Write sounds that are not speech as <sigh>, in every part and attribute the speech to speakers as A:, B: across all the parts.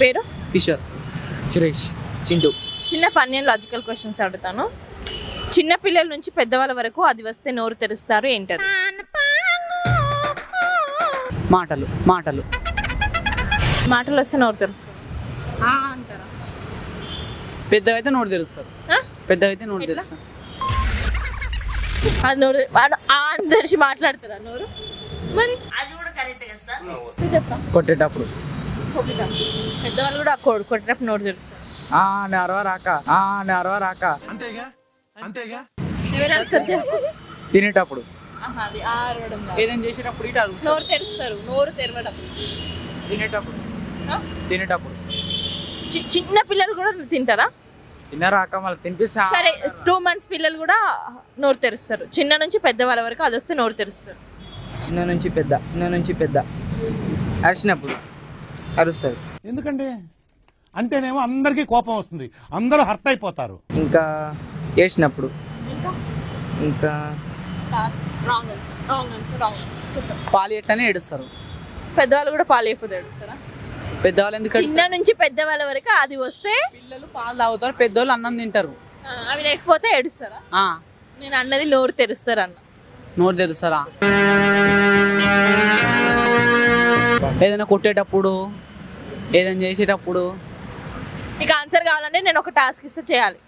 A: పేరు?
B: కిషోర్.
C: సురేష్. చింటూ.
A: చిన్న పన్నెండు లాజికల్ క్వశ్చన్స్ అడుగుతాను. చిన్న పిల్లల నుంచి పెద్దవాళ్ళ వరకు అది వస్తే నోరు తెరుస్తారు ఏంటది?
B: మాటలు మాటలు.
A: మాటలు వస్తే నోరు తెరుస్తారు. ఆ?
B: పెద్దగా అయితే నోటు
A: ఎట్లా?
B: తెలుస్తారు
A: అది నోరు తెరిచి మాట్లాడతారా నోరు? మరి? అది కూడా కరెక్ట్ కదా సార్
C: కొట్టేటప్పుడు.
A: పెద్దవాళ్ళు కూడా కొ- కొట్టేటప్పుడు నోరు తెరుస్తారు.
C: ఆ నెరవ రాక. ఆ నెరవ రాక.
A: అరుస్తారు చెప్పు.
C: తినేటప్పుడు.
B: ఏదైనా చేసేటప్పుడు ఇటు
A: నోరు తెరుస్తారు. నోరు తెరవడం.
C: తినేటప్పుడు? తినేటప్పుడు.
A: చి- చిన్న పిల్లలు కూడా తింటారా?
C: తినరాక మళ్ళీ తినిపిస్తా.
A: సరే టూ మంత్స్ పిల్లలు కూడా నోరు తెరుస్తారు. చిన్న నుంచి పెద్దవాళ్ళ వరకు అది వస్తే నోరు తెరుస్తారు.
C: చిన్న నుంచి పెద్ద చిన్న నుంచి పెద్ద. అరిచినప్పుడు అరుస్తారు
D: ఎందుకంటే? అంటేనేమో అందరికీ కోపం వస్తుంది. అందరూ హర్ట్ అయిపోతారు.
C: ఇంకా ఏడ్చినప్పుడు.
A: ఇంకా?
B: పాలు ఎట్లనే ఏడుస్తారు?
A: పెద్దవాళ్ళు కూడా పాలు అయిపోతే ఏడుస్తారా?
B: పెద్దవాళ్ళు ఎందుకు
A: చిన్న? నుంచి పెద్దవాళ్ళ వరకు అది వస్తే
B: పిల్లలు పాలు తాగుతారు పెద్దోళ్ళు అన్నం తింటారు.
A: అవి లేకపోతే ఏడుస్తారా?
B: ఆ,
A: నేను అన్నది నోరు తెరుస్తారు అన్న
B: నోరు తెలుస్తారా ఏదైనా కొట్టేటప్పుడు ఏదైనా చేసేటప్పుడు
A: మీకు ఆన్సర్ కావాలంటే నేను ఒక టాస్క్ ఇస్తే చేయాలి.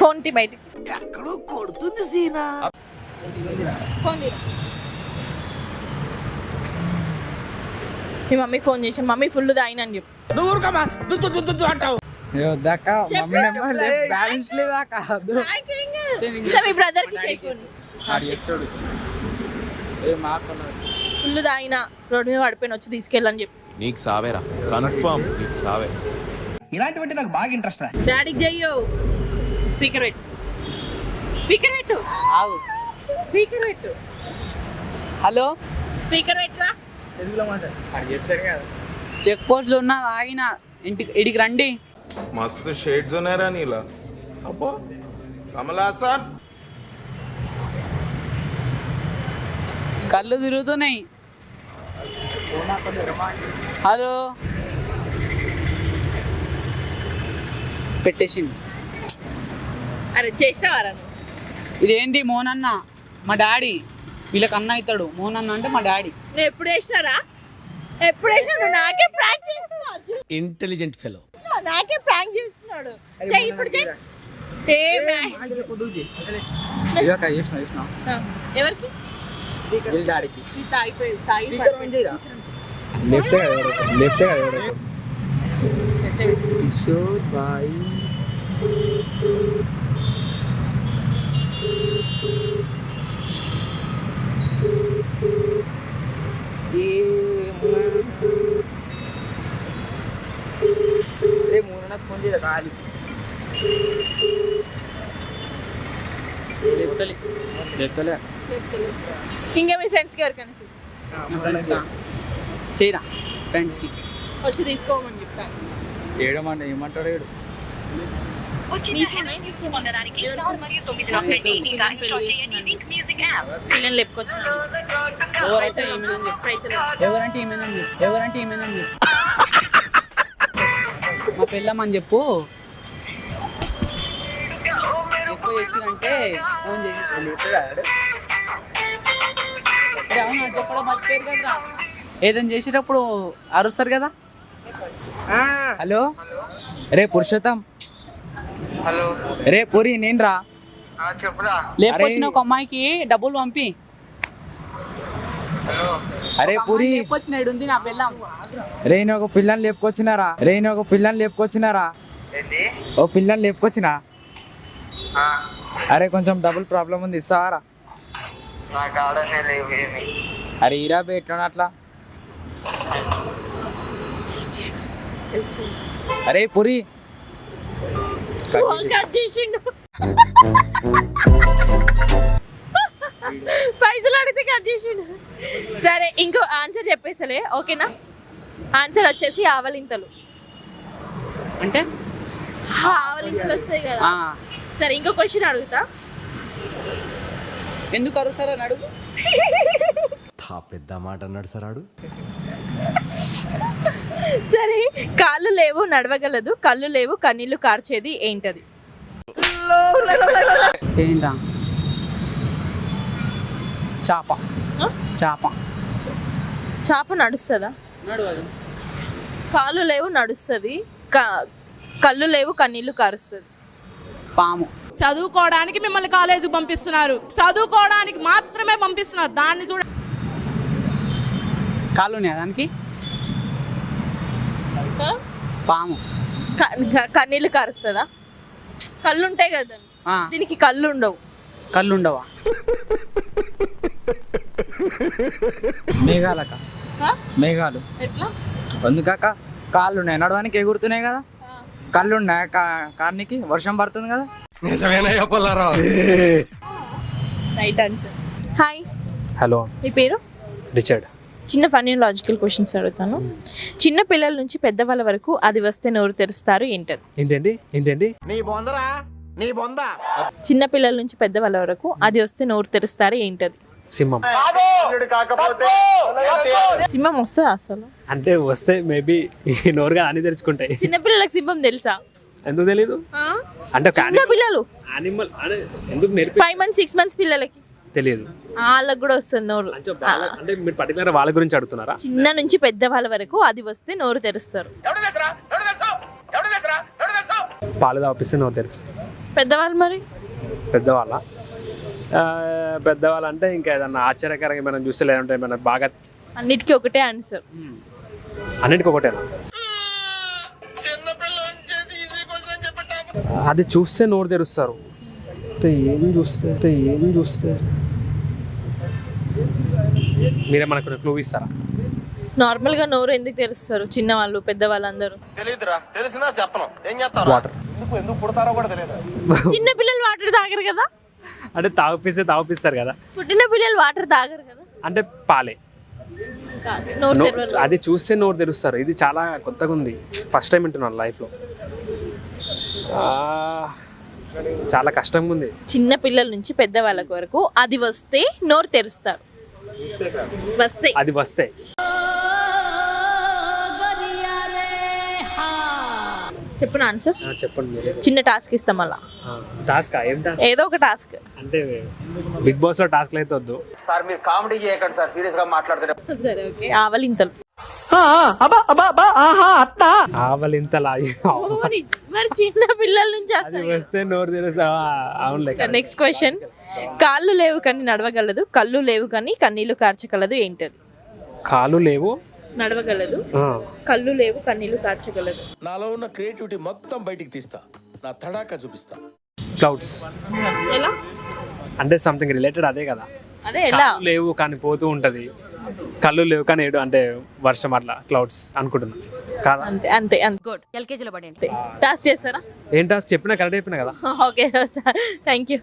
A: ఫోన్ తి బయటికి. ఫోన్ తీరా. మీ మమ్మీకి ఫోన్ చేసి మమ్మీ ఫుల్ తాగినని చెప్పు.
C: దాకా మమ్మీ నెంబర్ బ్యాలెన్స్
A: మీ బ్రదర్కి చేయకుండా ఫుల్ తాగిన రోడ్డు మీద పడిపోయిన వచ్చి తీసుకెళ్ళని చెప్పి.
E: నీకు సావేరా. కన్ఫర్మ్ నీకు సావే.
F: ఇలాంటివంటే నాకు బాగా ఇంట్రెస్ట్ రా.
A: డాడీకి చెయ్యో. స్పీకర్ పెట్టు. స్పీకర్ పెట్టు.
B: ఆగు.
A: స్పీకర్ పెట్టు.
B: హలో?
A: స్పీకర్ పెట్టురా?
B: చెక్ పోస్ట్లో ఉన్న ఆగిన ఇంటికి ఇడికి రండి.
E: మస్తు షేడ్స్ ఉన్నాయరా నీలా. అబ్బో. కమలాసన్
B: కళ్ళు తిరుగుతున్నాయి. హలో. పెట్టేసింది.
A: అరే చేసినావారా
B: మోహన్ అన్న మా డాడీ. వీళ్ళకి అన్న అవుతాడు. మోహన్ అన్న అంటే మా డాడీ.
A: నేను ఎప్పుడు వేసినారా ఎప్పుడు వేసినా నువ్వు నాకే ప్రాంక్ చేస్తున్నావు. చూ.
F: ఇంటెలిజెంట్ ఫెలో
A: నాకే ప్రాంక్ చేస్తున్నాడు. చెయ్యి ఇప్పుడు చెయ్యి. ఎవరికి?
C: డాడీకి.
A: ఈ తాగిపోయి తాగి పడిపోయి.
C: లేపితే కదా ఎవడో ఒకడు. లేపితే కదా ఎవడో ఒకడు.
A: పెద్ద విషయం.
C: కిషోర్ బాయ్ ఏ మూడు నాకు ఫోన్ చేయరా ఖాళీ
B: లేపుతలే.
C: లేపుతలే
A: చెప్తలేదు. ఇంకా మీ ఫ్రెండ్స్కి ఎవరికైనా చెప్పు.
B: చేయరా ఫ్రెండ్స్కి
A: వచ్చి తీసుకోమని చెప్తాను
C: ఏడమంటే ఏమంటాడు ఏడు?
B: ఎవరైతే ఏమైందని చెప్పు.
A: పైసలు
B: ఎవరంటే ఎవరంటే మా పెళ్ళమని చెప్పు. ఎక్కువ చేసిరంటే ఫోన్ చేసి అవును? చెప్పడం మర్చిపోయారు కదరా. ఏదైనా చేసేటప్పుడు అరుస్తారు కదా?
C: హలో? రే పురుషోత్తం.
G: హలో.
C: రే పురి నేను రా.
G: ఆ, చెప్పురా.
B: లేకొచ్చిన ఒక అమ్మాయికి డబ్బులు పంపి.
G: హలో.
C: అరే పురి.
B: లేకొచ్చిన ఈడు ఉంది నా పెళ్ళం.
C: రే నేను ఒక పిల్లని లేపుకొచ్చినారా? రే నేను ఒక పిల్లని లేపుకొచ్చినారా?
G: ఏంటి?
C: ఓ పిల్లని లేపుకొచ్చినా?
G: ఆ,
C: అరే కొంచెం డబుల్ ప్రాబ్లం ఉంది ఇస్తావారా అరే ఈరా బే ఎట్లా అట్లా? అరే పురి.
A: ఫోన్ కట్ చేసిండు. పైసలు అడిగితే కట్ చేసిండు. సరే ఇంకో ఆన్సర్ చెప్పేసలే ఓకేనా? ఆన్సర్ వచ్చేసి ఆవలింతలు.
B: అంటే?
A: ఆవలింతలు వస్తాయి కదా. సరే ఇంకో క్వశ్చన్ అడుగుతా.
B: ఎందుకు అరుస్తారు అని అడుగు <laughs>
H: పెద్ద మాట అన్నాడు సరాడు
A: సరే కాళ్ళు లేవు నడవగలదు. కళ్ళు లేవు కన్నీళ్ళు కార్చేది ఏంటది?
B: ఏంటా చాప? చాప.
A: చాప నడుస్తుందా? కాళ్ళు లేవు నడుస్తుంది. కళ్ళు లేవు కన్నీళ్ళు కారుస్తుంది.
B: పాము.
H: చదువుకోవడానికి మిమ్మల్ని కాలేజీకి పంపిస్తున్నారు. చదువుకోవడానికి మాత్రమే పంపిస్తున్నారు. దాన్ని చూడ
B: కాళ్ళు ఉన్నాయా దానికి? పాము.
A: క- క- కన్నీళ్ళు కారుస్తుందా? కళ్ళు ఉంటాయి కదా.
B: ఆ,
A: దీనికి కళ్ళు ఉండవు
B: కళ్ళు ఉండవా
C: మేఘాలక? మేఘాలు.
A: ఎట్లా?
C: అందుకాక కాళ్ళు ఉన్నాయి నడవడానికి ఎగురుతున్నాయి కదా. కళ్ళు ఉన్నాయి కా కార్నికి వర్షం పడుతుంది కదా.
A: Right answer. హాయ్.
I: హలో.
A: మీ పేరు?
I: రిచర్డ్.
A: చిన్న ఫన్నీ లాజికల్ క్వశ్చన్స్ అడుగుతాను. చిన్న పిల్లల నుంచి పెద్దవాళ్ళ వరకు అది వస్తే నోరు తెరుస్తారు ఏంటది
I: ఏంటండి? ఏంటండి?
A: చిన్న పిల్లల నుంచి పెద్దవాళ్ళ వరకు అది వస్తే నోరు తెరుస్తారు ఏంటది
I: సింహం.
A: సింహం వస్తుందా అసలు.
I: అంటే వస్తే మేబీ నోరుగా అని తెరుచుకుంటాయి.
A: చిన్న పిల్లలకు సింహం తెలుసా?
I: ఎందుకు తెలీదు? అంటే ఒక
A: చిన్న పిల్లలు.
I: యానిమల్ అని ఎందుకు నేర్పి
A: ఫైవ్ మంత్స్ సిక్స్ మంత్స్ పిల్లలకి.
I: తెలియదు.
A: వాళ్ళకి కూడా వస్తుంది నోరు.
I: అంటే మీరు పర్టికులర్ వాళ్ళ గురించి అడుగుతున్నారా?
A: చిన్న నుంచి పెద్ద వాళ్ళ వరకు అది వస్తే నోరు తెరుస్తారు.
I: పాలు తాపిస్తే నోరు తెరుస్తుంది.
A: పెద్దవాళ్ళు మరి?
I: పెద్దవాళ్ళ? ఆ, పెద్దవాళ్ళు అంటే ఇంకా ఏదన్నా ఆశ్చర్యకరంగా మనం చూస్తే లేదంటే ఏమైనా బాగా
A: అన్నిటికీ ఒకటే ఆన్సర్
I: అన్నిటికీ ఒకటేనా? అది చూస్తే నోరు తెరుస్తారు. అంటే ఏం చూస్తే? అంటే ఏం చూస్తే? మీరే మనకు క్లూ ఇస్తారా?
A: నార్మల్గా నోరు ఎందుకు తెరుస్తారు? చిన్న వాళ్ళు పెద్దవాళ్ళు అందరూ
E: తెలియదురా తెలిసినా చెప్పను. ఏం చేస్తావు
I: వాటర్
A: చిన్న పిల్లలు వాటర్ తాగరు కదా?
I: అంటే తాగిపిస్తే తాగిపిస్తారు కదా.
A: పుట్టిన పిల్లలు వాటర్ తాగరు కదా?
I: అంటే పాలే.
A: కాదు, నోరు
I: నో-
A: తెరవరు.
I: అది చూస్తే నోరు తెరుస్తారు. ఇది చాలా కొత్తగా ఉంది. ఫస్ట్ టైం వింటున్నాను లైఫ్లో చాలా కష్టంగా ఉంది.
A: చిన్న పిల్లల నుంచి పెద్ద వాళ్ళ వరకు అది వస్తే నోరు తెరుస్తారు. వస్తే.
I: అది వస్తే.
A: చెప్పిన ఆన్సర్
I: ఆ, చెప్పండి
A: చిన్న టాస్క్ ఇస్తాం అలా
I: టాస్క్ ఏం టాస్క్
A: ఏదో ఒక టాస్క్
I: అంటే బిగ్ బాస్లో టాస్క్లు అయితే వద్దు.
F: సార్ మీరు కామెడీ చేయకండి సార్ సీరియస్గా మాట్లాడుతున్నారు
A: సరే ఓకే. ఆవలింతలు.
I: ఆవలింత లాగి
A: మరి మరి చిన్న పిల్లల నుంచి వస్తాయి.
I: వస్తే నోరు తెరుస్తా అవునులే
A: నెక్స్ట్ క్వశ్చన్ కాళ్ళు లేవు కానీ నడవగలదు. కళ్ళు లేవు కానీ కన్నీళ్ళు కార్చగలదు ఏంటది?
I: కాలు లేవు.
A: నడవగలదు.
I: ఆ,
A: కళ్ళు లేవు కన్నీళ్ళు కార్చగలదు.
J: నాలో ఉన్న క్రియేటివిటీ మొత్తం బయటికి తీస్తా. నా తడాకా చూపిస్తా.
I: క్లౌడ్స్
A: ఎలా?
I: అంటే సంథింగ్ రిలేటెడ్ అదే కదా.
A: అదే ఎలా?
I: కాళ్ళు లేవు కానీ పోతూ ఉంటది. కళ్ళు లేవు కానీ ఏడు అంటే వర్షం అట్లా క్లౌడ్స్ అనుకుంటున్నా. కాదా?
A: అంతే అంతే గుడ్ ఎల్కేజీలో పడి టాస్క్ చేస్తారా?
I: ఏం టాస్క్? చెప్పినా కరెక్ట్ చెప్పినా కదా.
A: Okay thank you